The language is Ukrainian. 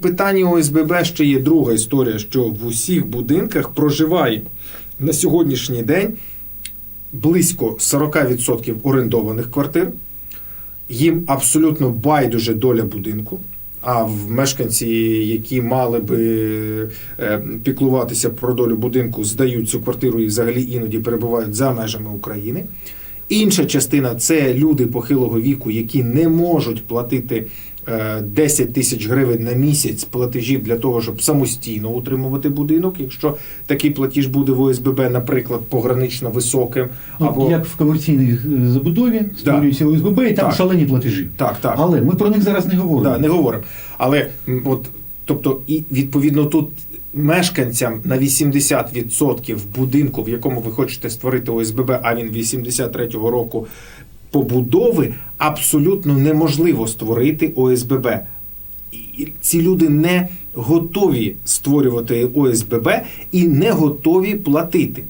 Питання ОСББ ще є друга історія, що в усіх будинках проживає на сьогоднішній день близько 40% орендованих квартир. Їм абсолютно байдуже доля будинку. А в мешканці, які мали би е, піклуватися про долю будинку, здають цю квартиру і взагалі іноді перебувають за межами України. Інша частина це люди похилого віку, які не можуть платити е, 10 тисяч гривень на місяць платежів для того, щоб самостійно утримувати будинок. Якщо такий платіж буде в ОСББ, наприклад, погранично високим, Ну, або Як в комерційній е, забудові створюються ОСББ, і там Так. шалені платежі. так, так. Але ми про них зараз не говоримо. Да, не говоримо. Але от, тобто, і відповідно тут мешканцям на 80% будинку, в якому ви хочете створити ОСББ, а він 83-го року побудови, абсолютно неможливо створити ОСББ. І Ці люди не готові створювати ОСББ і не готові платити.